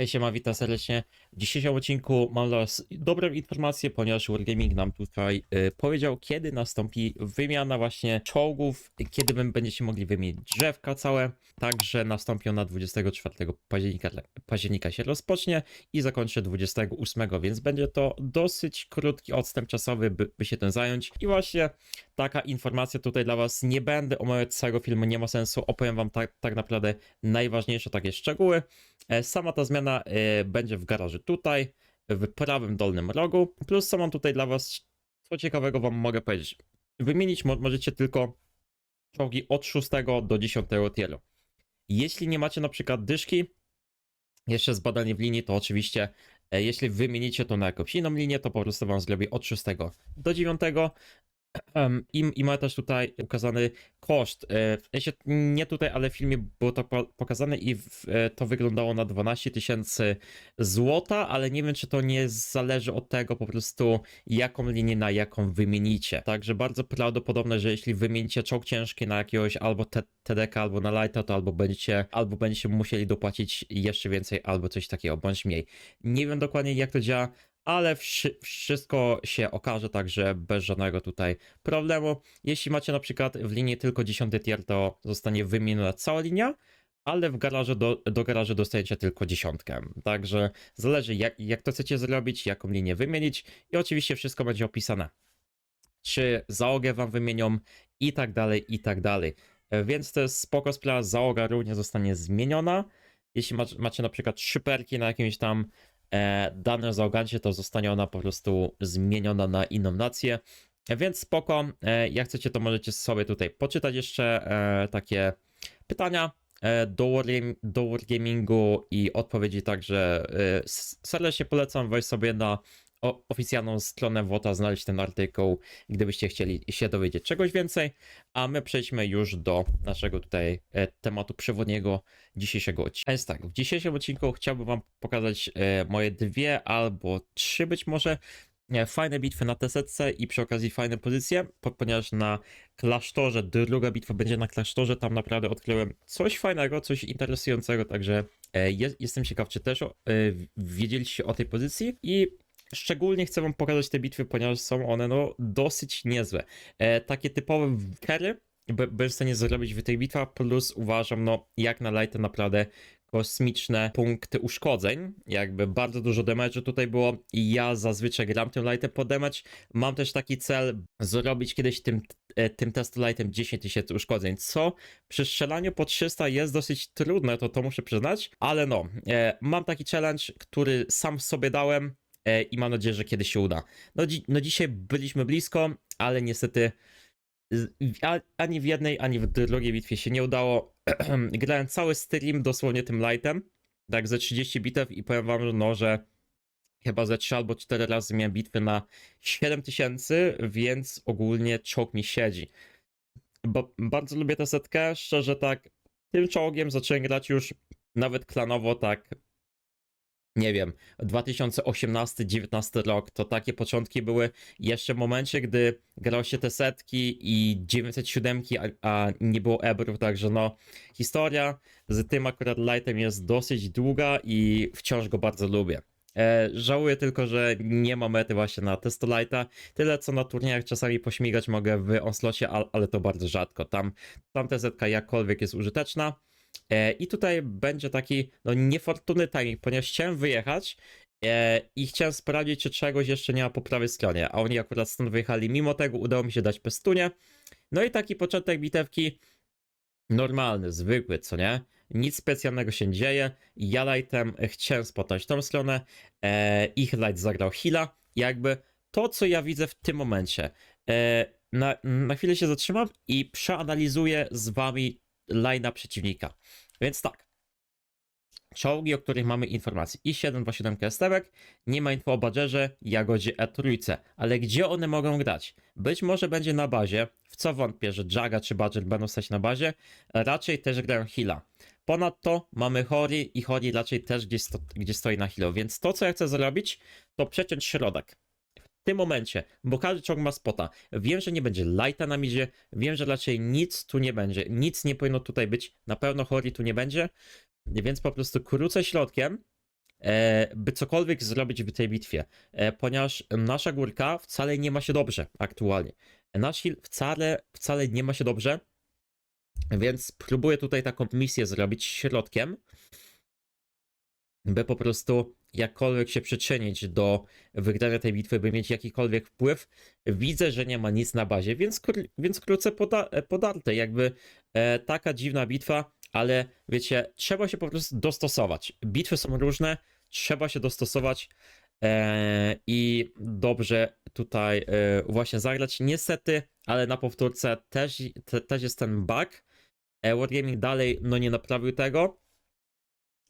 Hej siema, witam serdecznie. W dzisiejszym odcinku mam dla was dobrą informację, ponieważ Wargaming nam tutaj y, powiedział, kiedy nastąpi wymiana właśnie czołgów, kiedy będziecie mogli wymienić drzewka całe. Także nastąpi ona 24 października, października się rozpocznie i zakończy 28, więc będzie to dosyć krótki odstęp czasowy, by, by się tym zająć. I właśnie taka informacja tutaj dla was. Nie będę omawiać całego filmu, nie ma sensu. Opowiem wam tak, tak naprawdę najważniejsze takie szczegóły. E, Sama ta zmiana e, będzie w garażu tutaj, w prawym dolnym rogu. Plus co mam tutaj dla was, co ciekawego wam mogę powiedzieć. Wymienić mo- możecie tylko czołgi od 6 do 10 tieru. Jeśli nie macie na przykład dyszki, jeszcze zbadanie w linii, to oczywiście e, jeśli wymienicie to na jakąś inną linię, to po prostu wam zrobię od 6 do 9. I, I ma też tutaj ukazany koszt. E, W sensie nie tutaj, ale w filmie było to po- pokazane i w, e, to wyglądało na 12 tysięcy złota, ale nie wiem, czy to nie zależy od tego po prostu, jaką linię na jaką wymienicie. Także bardzo prawdopodobne, że jeśli wymienicie czołg ciężki na jakiegoś albo TDK, albo na lighta, to albo będziecie, albo będziecie musieli dopłacić jeszcze więcej, albo coś takiego, bądź mniej. Nie wiem dokładnie, jak to działa ale wszy- wszystko się okaże, także bez żadnego tutaj problemu. Jeśli macie na przykład w linii tylko 10 tier, to zostanie wymieniona cała linia, ale w garażu do, do garażu dostajecie tylko dziesiątkę. Także zależy jak, jak to chcecie zrobić, jaką linię wymienić i oczywiście wszystko będzie opisane. Czy załogę wam wymienią i tak dalej, i tak dalej. Więc to jest spoko sprawa, załoga również zostanie zmieniona. Jeśli macie, macie na przykład trzy perki na jakimś tam e, danym załogancie, to zostanie ona po prostu zmieniona na inną nację. E, Więc spoko, e, jak chcecie, to możecie sobie tutaj poczytać jeszcze takie pytania do, Wargamingu i odpowiedzi, także serdecznie polecam wejść sobie na oficjalną stronę WOTA, znaleźć ten artykuł, gdybyście chcieli się dowiedzieć czegoś więcej, a my przejdźmy już do naszego tutaj e, tematu przewodniego dzisiejszego odcinka. Więc tak, w dzisiejszym odcinku chciałbym wam pokazać e, moje dwie albo trzy być może e, fajne bitwy na TSC i przy okazji fajne pozycje, po, ponieważ na klasztorze, druga bitwa będzie na klasztorze, tam naprawdę odkryłem coś fajnego, coś interesującego, także e, jest, jestem ciekaw, czy też e, wiedzieliście o tej pozycji i szczególnie chcę wam pokazać te bitwy, ponieważ są one no dosyć niezłe. E, takie typowe kery by- byłem w stanie zrobić w tej bitwie, plus uważam, no jak na lighty naprawdę kosmiczne punkty uszkodzeń, jakby bardzo dużo damage'u tutaj było i ja zazwyczaj gram tym lightem po damage. Mam też taki cel zrobić kiedyś tym, e, tym testu lightem 10 tysięcy uszkodzeń, co przy strzelaniu po 300 jest dosyć trudne, to to muszę przyznać, ale no, e, mam taki challenge, który sam sobie dałem i mam nadzieję, że kiedyś się uda. No, dzi- no dzisiaj byliśmy blisko, ale niestety ani w jednej, ani w drugiej bitwie się nie udało. Grałem cały stream dosłownie tym lightem, tak ze 30 bitew i powiem wam, no, że chyba ze 3 albo 4 razy miałem bitwy na 7000, więc ogólnie czołg mi siedzi. Bo bardzo lubię tę setkę, szczerze tak, tym czołgiem zacząłem grać już nawet klanowo tak nie wiem, 2018-19 rok, to takie początki były jeszcze w momencie, gdy grało się te setki i 907, a, a nie było ebrów, także no, historia z tym akurat lightem jest dosyć długa i wciąż go bardzo lubię. E, żałuję tylko, że nie ma mety właśnie na Testolighta. Tyle co na turniejach czasami pośmigać mogę w Onslocie, al, ale to bardzo rzadko. Tam, tam ta setka jakkolwiek jest użyteczna. E, I tutaj będzie taki no, niefortunny timing, ponieważ chciałem wyjechać e, i chciałem sprawdzić, czy czegoś jeszcze nie ma po prawej stronie, a oni akurat stąd wyjechali. Mimo tego udało mi się dać pestunie. No i taki początek bitewki normalny, zwykły, co nie? Nic specjalnego się nie dzieje. Ja lightem chciałem spotać tą stronę, e, ich light zagrał heala. Jakby to, co ja widzę w tym momencie. Na, na chwilę się zatrzymam i przeanalizuję z wami line'a przeciwnika. Więc tak. Czołgi, o których mamy informacje. I727 Kestewek, nie ma info o Badgerze, Jagodzie E3, ale gdzie one mogą grać? Być może będzie na bazie, w co wątpię, że Jaga czy Badger będą stać na bazie, raczej też grają Hila. Ponadto mamy Hori i Hori raczej też gdzieś, sto, gdzieś stoi na Hilu, więc to co ja chcę zrobić, to przeciąć środek. W tym momencie, bo każdy czołg ma spota. Wiem, że nie będzie lighta na midzie, wiem, że raczej nic tu nie będzie, nic nie powinno tutaj być, na pewno Hori tu nie będzie, więc po prostu krócę środkiem e, by cokolwiek zrobić w tej bitwie, e, ponieważ nasza górka wcale nie ma się dobrze aktualnie. Nasz heal wcale, wcale nie ma się dobrze, więc próbuję tutaj taką misję zrobić środkiem, by po prostu jakkolwiek się przyczynić do wygrania tej bitwy, by mieć jakikolwiek wpływ. Widzę, że nie ma nic na bazie, więc, więc krótce poda- podarte. Jakby e, taka dziwna bitwa, ale wiecie, trzeba się po prostu dostosować. Bitwy są różne, trzeba się dostosować e, i dobrze tutaj e, właśnie zagrać. Niestety, ale na powtórce też, te, też jest ten bug. E, Wargaming dalej no nie naprawił tego.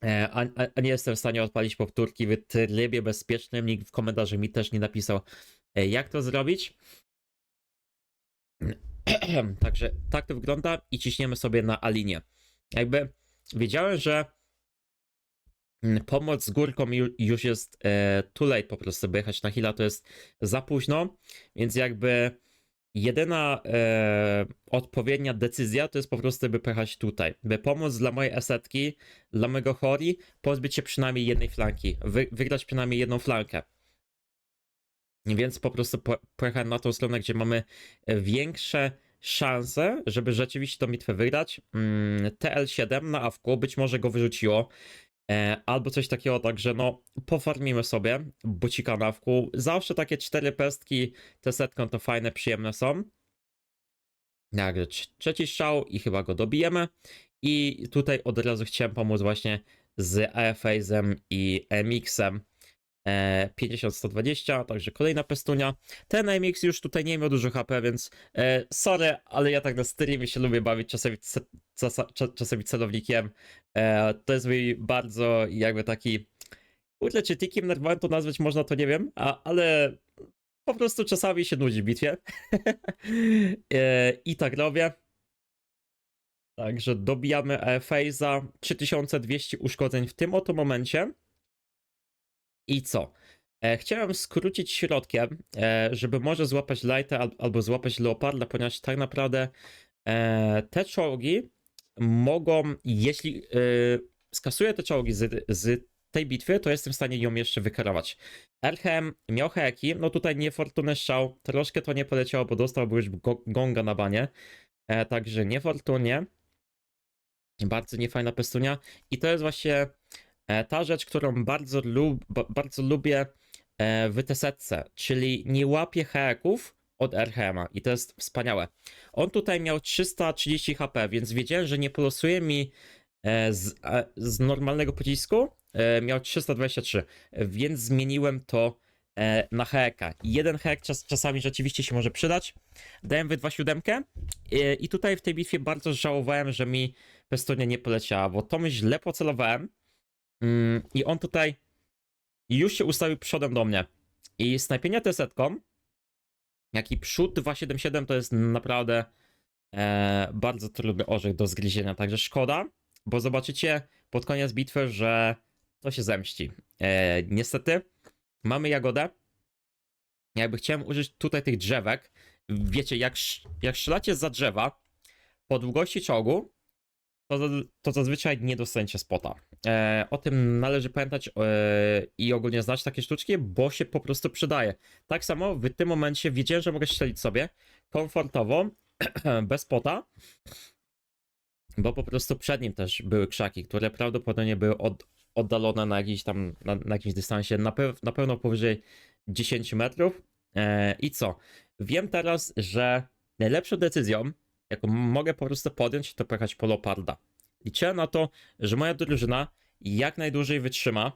E, A, a, a nie jestem w stanie odpalić powtórki w trybie bezpiecznym. Nikt w komentarzu mi też nie napisał, e, jak to zrobić. Także tak to wygląda i ciśniemy sobie na A-linię. Jakby wiedziałem, że mm, pomoc z górką ju- już jest e, too late po prostu, by jechać na Hila to jest za późno, więc jakby jedyna e, odpowiednia decyzja to jest po prostu, by pojechać tutaj, by pomóc dla mojej esetki, dla mojego Hori, pozbyć się przynajmniej jednej flanki, wy, wygrać przynajmniej jedną flankę. Więc po prostu po, pojechałem na tą stronę, gdzie mamy e, większe szanse, żeby rzeczywiście tą bitwę wygrać. Mm, TL7 na awku, być może go wyrzuciło. E, albo coś takiego, także no pofarmimy sobie bucika na awku. Zawsze takie cztery pestki te setką to fajne, przyjemne są. Nagle trz- trzeci strzał i chyba go dobijemy. I tutaj od razu chciałem pomóc właśnie z AFAZem i MX-em. E, 50-120, także kolejna pestunia. Ten MX już tutaj nie miał dużo HP, więc e, sorry, ale ja tak na streamie się lubię bawić czasami, ce- czasa- cza- czasami celownikiem. E, to jest mój bardzo jakby taki. Kurde, czy tikiem nerwowym to nazwać można, to nie wiem, a, ale po prostu czasami się nudzi w bitwie. e, I tak robię. Także dobijamy Phase'a 3200 uszkodzeń w tym oto momencie. I co? E, chciałem skrócić środkiem, e, żeby może złapać Lighta al, albo złapać Leoparda, ponieważ tak naprawdę e, te czołgi mogą, jeśli skasuję te czołgi z, z tej bitwy, to jestem w stanie ją jeszcze wykarować. Elchem miał heki, no tutaj niefortunny strzał, troszkę to nie poleciało, bo dostałby już go, gonga na banie, także niefortunnie. Bardzo niefajna pestunia i to jest właśnie ta rzecz, którą bardzo, lub, ba- bardzo lubię e, w TSC, czyli nie łapię heków od RHM-a i to jest wspaniałe. On tutaj miał 330 HP, więc wiedziałem, że nie polosuje mi e, z, e, z normalnego pocisku, e, miał 323, więc zmieniłem to e, na heka. Jeden hek czas, czasami rzeczywiście się może przydać. Dałem w 2.7 e, i tutaj w tej bitwie bardzo żałowałem, że mi Pestonia nie poleciała, bo to źle pocelowałem i on tutaj już się ustawił przodem do mnie. I snajpienie tesetką, jak i przód 277 to jest naprawdę e, bardzo trudny orzech do zgryzienia, także szkoda, bo zobaczycie pod koniec bitwy, że to się zemści. E, niestety mamy jagodę. Jakby chciałem użyć tutaj tych drzewek. Wiecie, jak, jak strzelacie za drzewa po długości czołgu, to, to zazwyczaj nie dostaniecie spota. E, o tym należy pamiętać e, i ogólnie znać takie sztuczki, bo się po prostu przydaje. Tak samo w tym momencie wiedziałem, że mogę strzelić sobie komfortowo, bez spota, bo po prostu przed nim też były krzaki, które prawdopodobnie były od, oddalone na jakiś tam, na, na jakimś dystansie, na, na pewno powyżej 10 metrów. E, I co? Wiem teraz, że najlepszą decyzją, jaką mogę po prostu podjąć, to pojechać po Leoparda. Liczyłem na to, że moja drużyna jak najdłużej wytrzyma,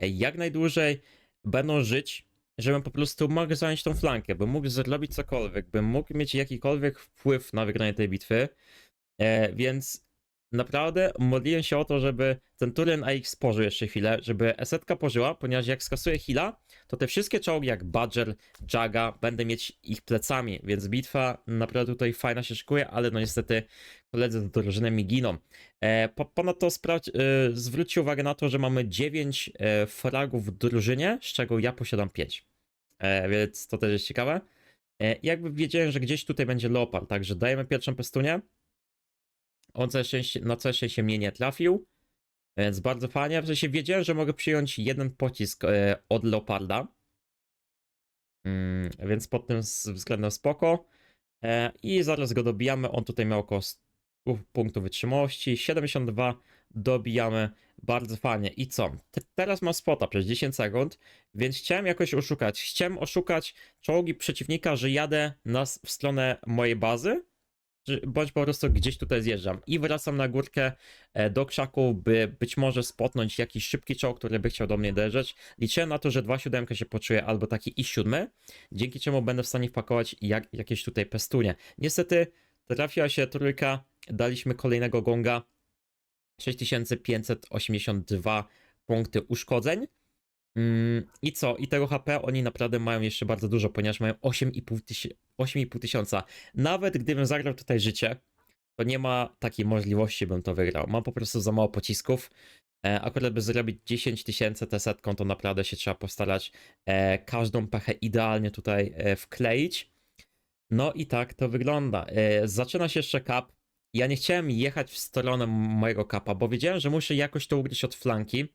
jak najdłużej będą żyć, żebym po prostu mógł zająć tą flankę, bym mógł zrobić cokolwiek, bym mógł mieć jakikolwiek wpływ na wygranie tej bitwy. E, więc naprawdę modliłem się o to, żeby ten Turen AX pożył jeszcze chwilę, żeby Esetka pożyła, ponieważ jak skasuję Hila, to te wszystkie czołgi jak Badger, Jaga, będę mieć ich plecami, więc bitwa naprawdę tutaj fajna się szykuje, ale no niestety koledzy z drużyny mi giną. E, po, ponadto sprawdź, e, zwróćcie uwagę na to, że mamy 9 e, fragów w drużynie, z czego ja posiadam 5. E, więc to też jest ciekawe. E, jakby wiedziałem, że gdzieś tutaj będzie Leopard, także dajemy pierwszą pestunię. On na całe szczęście mnie nie trafił. Więc bardzo fajnie. W sensie wiedziałem, że mogę przyjąć jeden pocisk e, od Leoparda. Mm, więc pod tym względem spoko. E, I zaraz go dobijamy. On tutaj miał około 100 punktów wytrzymałości. 72 dobijamy. Bardzo fajnie. I co? Te, teraz mam spota przez 10 sekund, więc chciałem jakoś oszukać. Chciałem oszukać czołgi przeciwnika, że jadę na, w stronę mojej bazy, bądź po prostu gdzieś tutaj zjeżdżam i wracam na górkę e, do krzaku, by być może spotnąć jakiś szybki czołg, który by chciał do mnie dojeżdżać. Liczyłem na to, że 2.7 się poczuje albo taki i 7, dzięki czemu będę w stanie wpakować jak, jakieś tutaj pestunie. Niestety trafiła się trójka, daliśmy kolejnego gonga, 6582 punkty uszkodzeń. Mm, I co? I tego HP oni naprawdę mają jeszcze bardzo dużo, ponieważ mają 8,5 tysi- 8,5 tysiąca. Nawet gdybym zagrał tutaj życie, to nie ma takiej możliwości, bym to wygrał. Mam po prostu za mało pocisków. E, akurat by zrobić 10 tysięcy tę setką, to naprawdę się trzeba postarać e, każdą pechę idealnie tutaj e, wkleić. No i tak to wygląda. Zaczyna się jeszcze kap. Ja nie chciałem jechać w stronę mojego kapa, bo wiedziałem, że muszę jakoś to ugryźć od flanki.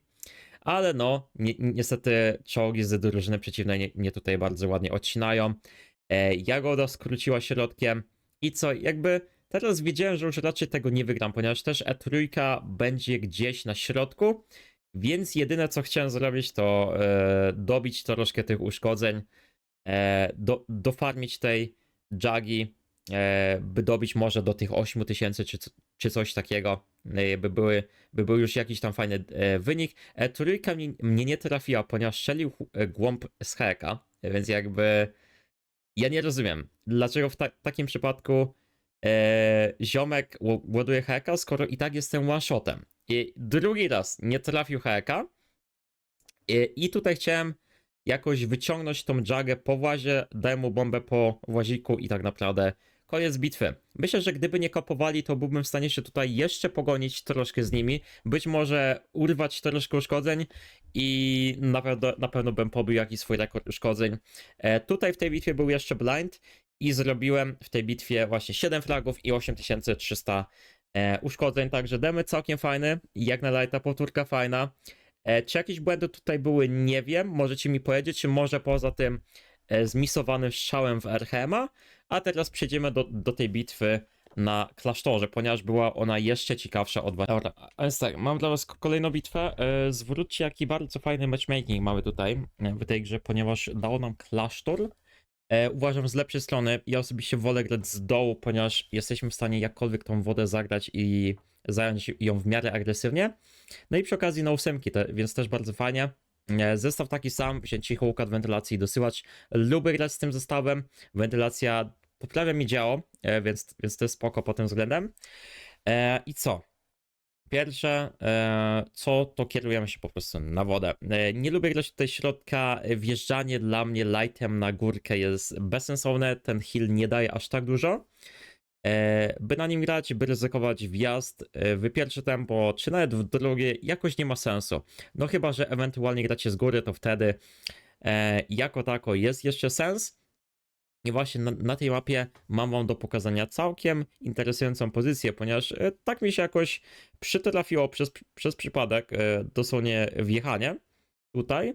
Ale no, ni niestety czołgi z drużyny przeciwnej nie, nie tutaj bardzo ładnie odcinają. E, Jagoda skróciła środkiem. I co, jakby teraz wiedziałem, że już raczej tego nie wygram, ponieważ też E3 będzie gdzieś na środku. Więc jedyne co chciałem zrobić to e, dobić troszkę tych uszkodzeń, e, do, dofarmić tej Jagi, by dobić może do tych 8000 czy, c- czy coś takiego, e, by, były, by był już jakiś tam fajny e, wynik. E, trójka mnie, mnie nie trafiła, ponieważ strzelił e, głąb z heka, więc jakby ja nie rozumiem, dlaczego w ta takim przypadku e, ziomek ładuje heka, skoro i tak jestem one-shotem. I drugi raz nie trafił heka i, i tutaj chciałem jakoś wyciągnąć tą jagę po włazie, dałem mu bombę po właziku i tak naprawdę koniec bitwy. Myślę, że gdyby nie kopowali, to byłbym w stanie się tutaj jeszcze pogonić troszkę z nimi, być może urwać troszkę uszkodzeń i na pewno, na pewno bym pobił jakiś swój rekord uszkodzeń. E, tutaj w tej bitwie był jeszcze blind i zrobiłem w tej bitwie właśnie 7 fragów i 8300 e, uszkodzeń, także demy całkiem fajny, jak na lighta powtórka fajna. E, czy jakieś błędy tutaj były? Nie wiem. Możecie mi powiedzieć, może poza tym zmisowanym strzałem w RHM-a. A teraz przejdziemy do, do tej bitwy na klasztorze, ponieważ była ona jeszcze ciekawsza od was. Dobra, więc tak, mam dla was kolejną bitwę. E, zwróćcie, jaki bardzo fajny matchmaking mamy tutaj e, w tej grze, ponieważ dało nam klasztor. E, uważam z lepszej strony. Ja osobiście wolę grać z dołu, ponieważ jesteśmy w stanie jakkolwiek tą wodę zagrać i zająć ją w miarę agresywnie. No i przy okazji na ósemki, te, więc też bardzo fajnie. E, Zestaw taki sam, się cicho układ wentylacji i dosyłać. Lubię grać z tym zestawem. Wentylacja poprawia mi działo, e, więc, więc to jest spoko pod tym względem. E, I co? Pierwsze, co to kierujemy się po prostu na wodę. Nie lubię grać tutaj środka. Wjeżdżanie dla mnie lightem na górkę jest bezsensowne. Ten heal nie daje aż tak dużo. E, by na nim grać, by ryzykować wjazd e, w pierwsze tempo, czy nawet w drugie, jakoś nie ma sensu. No chyba, że ewentualnie gracie z góry, to wtedy e, jako tako jest jeszcze sens. I właśnie na, na tej mapie mam wam do pokazania całkiem interesującą pozycję, ponieważ tak mi się jakoś przytrafiło przez, przez przypadek dosłownie wjechanie tutaj,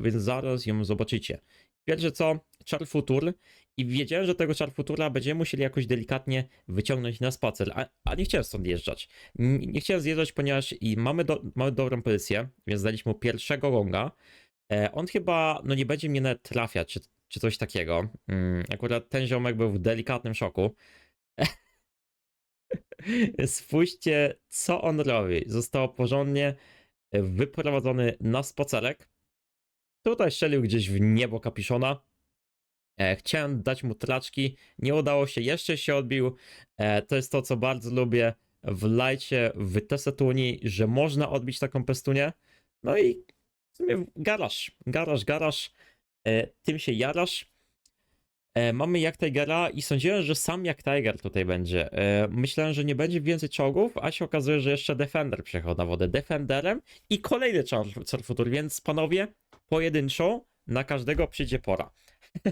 więc zaraz ją zobaczycie. Pierwsze co, czar futur i wiedziałem, że tego czar futura będziemy musieli jakoś delikatnie wyciągnąć na spacer, a, a nie chciałem stąd jeżdżać. Nie, chciałem zjeżdżać, ponieważ i mamy, do, mamy dobrą pozycję, więc daliśmy pierwszego gonga. E, on chyba, no nie będzie mnie nawet trafiać, czy, czy coś takiego. Mm, akurat ten ziomek był w delikatnym szoku. Spójrzcie, co on robi. Został porządnie wyprowadzony na spacerek. Tutaj strzelił gdzieś w niebo kapiszona. E, chciałem dać mu traczki, nie udało się, jeszcze się odbił. E, to jest to, co bardzo lubię w lajcie, w Tesetuni, że można odbić taką pestunię. No i w sumie garaż, garaż, garaż. E, tym się jarasz. Mamy jak Tigera i sądziłem, że sam jak Tiger tutaj będzie. Myślałem, że nie będzie więcej czołgów, a się okazuje, że jeszcze Defender przyjechał na wodę. Defenderem i kolejny Char Futur, więc panowie, pojedynczo na każdego przyjdzie pora.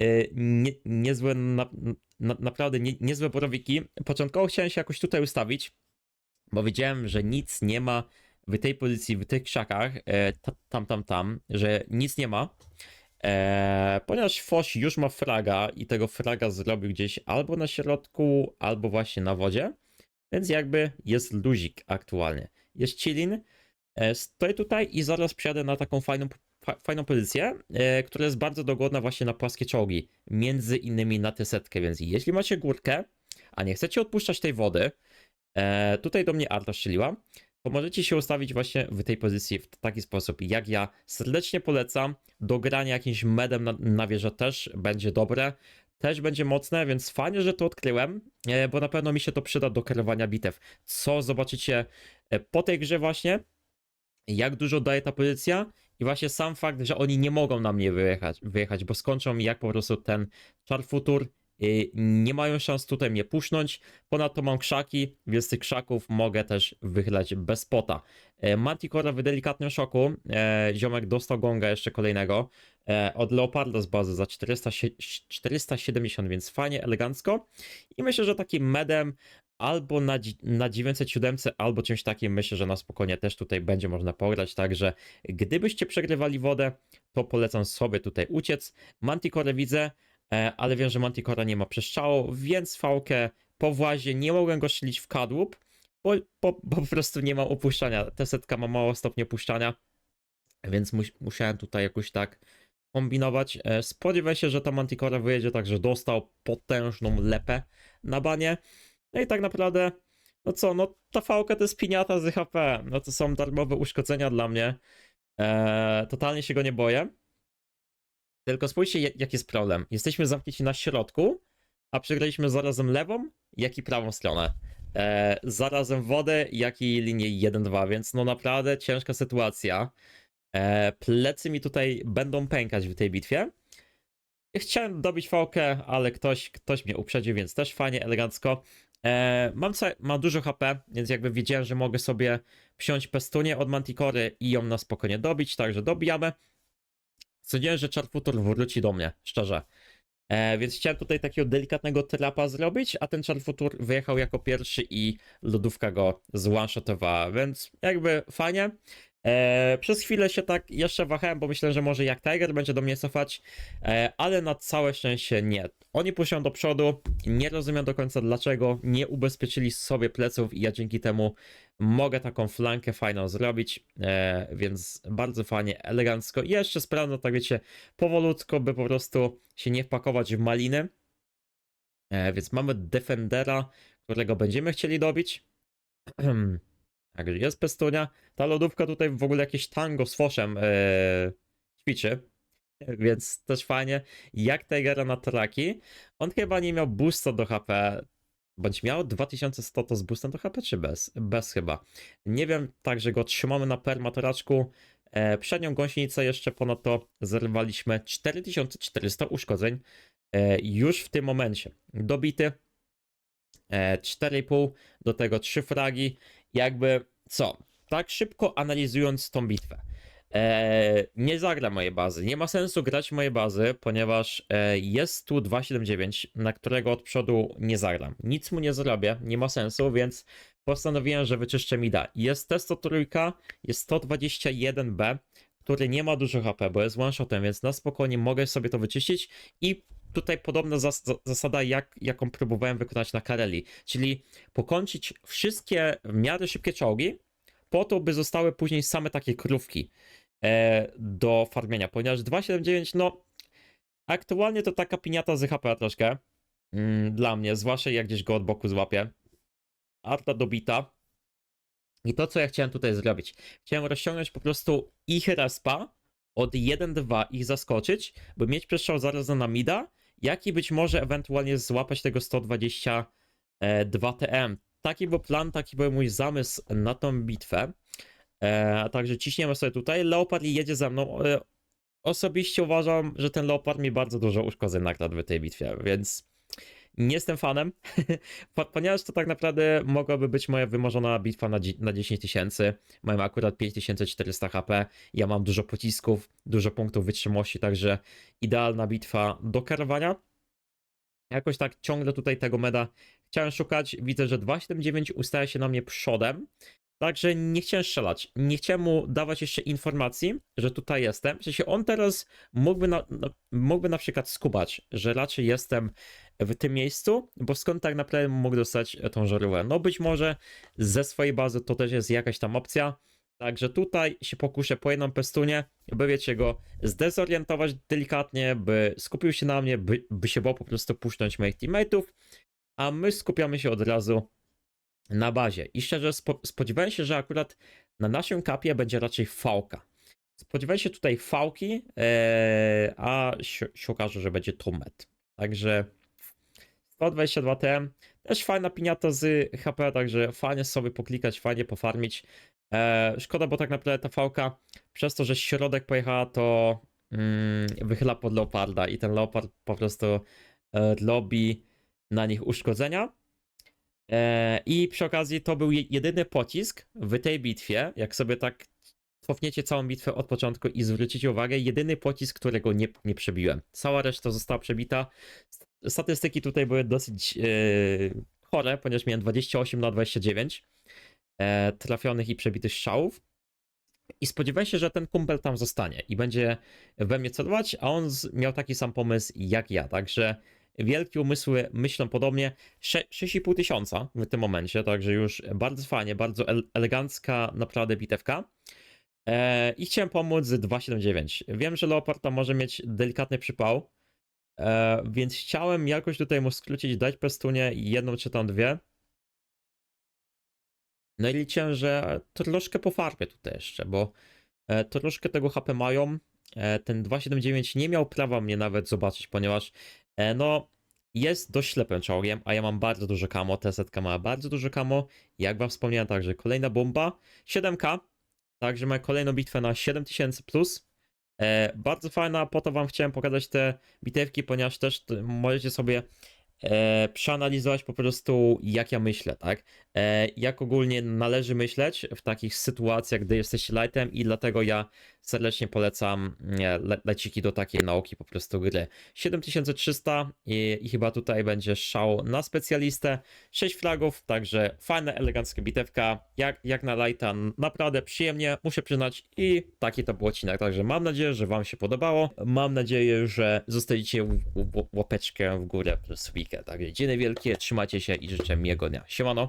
E, nie, niezłe, na, na, naprawdę nie, niezłe borowiki. Początkowo chciałem się jakoś tutaj ustawić, bo wiedziałem, że nic nie ma w tej pozycji, w tych krzakach, e, ta- tam, tam, tam, że nic nie ma, e, ponieważ Foś już ma fraga i tego fraga zrobił gdzieś albo na środku, albo właśnie na wodzie, więc jakby jest luzik aktualnie. Jest chillin, e, stoję tutaj i zaraz przyjadę na taką fajną, fa, fajną pozycję, e, która jest bardzo dogodna właśnie na płaskie czołgi, między innymi na tę setkę, więc jeśli macie górkę, a nie chcecie odpuszczać tej wody, e, tutaj do mnie Arta strzeliła, to możecie się ustawić właśnie w tej pozycji w taki sposób, jak ja serdecznie polecam. Do grania jakimś medem na, na wieżę też będzie dobre, też będzie mocne, więc fajnie, że to odkryłem, e, bo na pewno mi się to przyda do kierowania bitew. Co zobaczycie po tej grze właśnie, jak dużo daje ta pozycja właśnie sam fakt, że oni nie mogą na mnie wyjechać, wyjechać bo skończą mi jak po prostu ten czar futur. Nie mają szans tutaj mnie pusznąć. Ponadto mam krzaki, więc z tych krzaków mogę też wychylać bez pota. E, Manticora w delikatnym szoku. E, Ziomek dostał gonga jeszcze kolejnego. E, Od Leoparda z bazy za 400, 470, więc fajnie, elegancko. I myślę, że takim medem albo na, na 907, albo czymś takim myślę, że na spokojnie też tutaj będzie można pograć. Także gdybyście przegrywali wodę, to polecam sobie tutaj uciec. Manticore widzę, e, ale wiem, że Manticora nie ma przeszczału, więc fałkę po włazie nie mogłem go strzelić w kadłub, bo, bo, bo po prostu nie mam opuszczania. Ta setka ma mało stopni opuszczania, więc mus, musiałem tutaj jakoś tak kombinować. E, Spodziewam się, że ta Manticora wyjedzie, także dostał potężną lepę na banie. No i tak naprawdę, no co, no ta fałka to jest piniata z HP. No to są darmowe uszkodzenia dla mnie. Eee, totalnie się go nie boję. Tylko spójrzcie, ja- jaki jest problem. Jesteśmy zamknięci na środku, a przegraliśmy zarazem lewą, jak i prawą stronę. Eee, zarazem wodę, jak i linię 1-2, więc no naprawdę ciężka sytuacja. Eee, plecy mi tutaj będą pękać w tej bitwie. Chciałem dobić fałkę, ale ktoś, ktoś mnie uprzedził, więc też fajnie, elegancko. E, mam, mam dużo HP, więc jakby wiedziałem, że mogę sobie wziąć pestunię od Manticory i ją na spokojnie dobić, także dobijamy. Sądziłem, że Charfutur wróci do mnie, szczerze. E, więc chciałem tutaj takiego delikatnego trapa zrobić, a ten Charfutur wyjechał jako pierwszy i lodówka go zone-shotowała, więc jakby fajnie. E, przez chwilę się tak jeszcze wahałem, bo myślałem, że może jak Tiger będzie do mnie cofać, e, ale na całe szczęście nie. Oni puszczą do przodu, nie rozumiem do końca dlaczego nie ubezpieczyli sobie pleców i ja dzięki temu mogę taką flankę fajną zrobić, e, więc bardzo fajnie, elegancko. I jeszcze sprawdzę, tak wiecie, powolutko, by po prostu się nie wpakować w maliny. E, więc mamy Defendera, którego będziemy chcieli dobić. Także jest pestunia. Ta lodówka tutaj w ogóle jakieś tango z foszem e, ćwiczy. Więc też fajnie. Jak Tigera na traki. On chyba nie miał boosta do HP. Bądź miał 2100 to z boostem do HP, czy bez? Bez chyba. Nie wiem, także go trzymamy na permatoraczku. E, przednią gąsienicę jeszcze ponadto zerwaliśmy 4400 uszkodzeń. E, już w tym momencie. Dobity. E, 4,5 do tego 3 fragi. Jakby co? Tak szybko analizując tą bitwę. E, nie zagra mojej bazy. Nie ma sensu grać mojej bazy, ponieważ e, jest tu 279, na którego od przodu nie zagram. Nic mu nie zrobię, nie ma sensu, więc postanowiłem, że wyczyszczę mida. Jest testo trójka, jest 121B, który nie ma dużo HP, bo jest one-shotem, więc na spokojnie mogę sobie to wyczyścić i tutaj podobna zas za- zasada, jak, jaką próbowałem wykonać na Kareli, czyli pokończyć wszystkie w miarę szybkie czołgi, po to, by zostały później same takie krówki e, do farmienia, ponieważ 279, no aktualnie to taka piniata z HP troszkę mm, dla mnie, zwłaszcza jak gdzieś go od boku złapię. Arta dobita. I to, co ja chciałem tutaj zrobić, chciałem rozciągnąć po prostu ich respa od 1-2, ich zaskoczyć, by mieć przestrzał zaraz na mida, jak i być może ewentualnie złapać tego 122 TM. Taki był plan, taki był mój zamysł na tą bitwę. E, także ciśniemy sobie tutaj. Leopard jedzie za mną. E, osobiście uważam, że ten Leopard mi bardzo dużo uszkodzeń nakradł w tej bitwie, więc nie jestem fanem, po- ponieważ to tak naprawdę mogłaby być moja wymarzona bitwa na, na 10 tysięcy. Mam akurat 5400 HP, ja mam dużo pocisków, dużo punktów wytrzymałości, także idealna bitwa do karowania. Jakoś tak ciągle tutaj tego meda chciałem szukać, widzę, że 279 ustaje się na mnie przodem, także nie chciałem strzelać. Nie chciałem mu dawać jeszcze informacji, że tutaj jestem. W sensie on teraz mógłby na, na, mógłby na przykład skubać, że raczej jestem w tym miejscu, bo skąd tak naprawdę mógł dostać tą żarówkę? No być może ze swojej bazy to też jest jakaś tam opcja, Także tutaj się pokuszę po jedną pestunie, by wiecie go zdezorientować delikatnie, by skupił się na mnie, by, by się bał po prostu puszczać moich teammateów, a my skupiamy się od razu na bazie. I szczerze spo, spodziewałem się, że akurat na naszym kapie będzie raczej fałka. Spodziewałem się tutaj fałki, ee, a się, się okaże, że będzie tumet. Także 122 TM, też fajna piniata z HP, także fajnie sobie poklikać, fajnie pofarmić. E, szkoda, bo tak naprawdę ta fałka przez to, że środek pojechała, to mm, wychyla pod leoparda i ten leopard po prostu e, na nich uszkodzenia. E, I przy okazji to był je- jedyny pocisk w tej bitwie, jak sobie tak cofniecie całą bitwę od początku i zwrócicie uwagę, jedyny pocisk, którego nie, nie przebiłem. Cała reszta została przebita. St- Statystyki tutaj były dosyć e, chore, ponieważ miałem 28 na 29 e, trafionych i przebitych strzałów. I spodziewałem się, że ten kumpel tam zostanie i będzie we mnie celować, a on miał taki sam pomysł jak ja. Także wielkie umysły myślą podobnie. Sze- 6,5 tysiąca w tym momencie, także już bardzo fajnie, bardzo ele- elegancka naprawdę bitewka. E, I chciałem pomóc z 279. Wiem, że Leopard może mieć delikatny przypał, e, więc chciałem jakoś tutaj mu skrócić, dać pestunie jedną czy tam dwie. No i liczę, że troszkę pofarbię tutaj jeszcze, bo e, troszkę tego HP mają. Ten 279 nie miał prawa mnie nawet zobaczyć, ponieważ no jest dość ślepym czołgiem, a ja mam bardzo dużo kamo, setka ma bardzo dużo kamo. Jak wam wspomniałem, także kolejna bomba, 7k, także mamy kolejną bitwę na 7000+. Plus. E, bardzo fajna, po to wam chciałem pokazać te bitewki, ponieważ też możecie sobie e, przeanalizować po prostu jak ja myślę, tak? E, jak ogólnie należy myśleć w takich sytuacjach, gdy jesteście lightem i dlatego ja serdecznie polecam le, leciki do takiej nauki po prostu gry. 7300 i, i chyba tutaj będzie szał na specjalistę, 6 flagów, także fajna, elegancka bitewka, jak, jak na lighta, naprawdę przyjemnie, muszę przyznać i taki to był odcinek, także mam nadzieję, że wam się podobało, mam nadzieję, że zostawicie ł- ł- łapeczkę w górę plus weekend, także dzięki wielkie, trzymajcie się i życzę miłego dnia, siemano!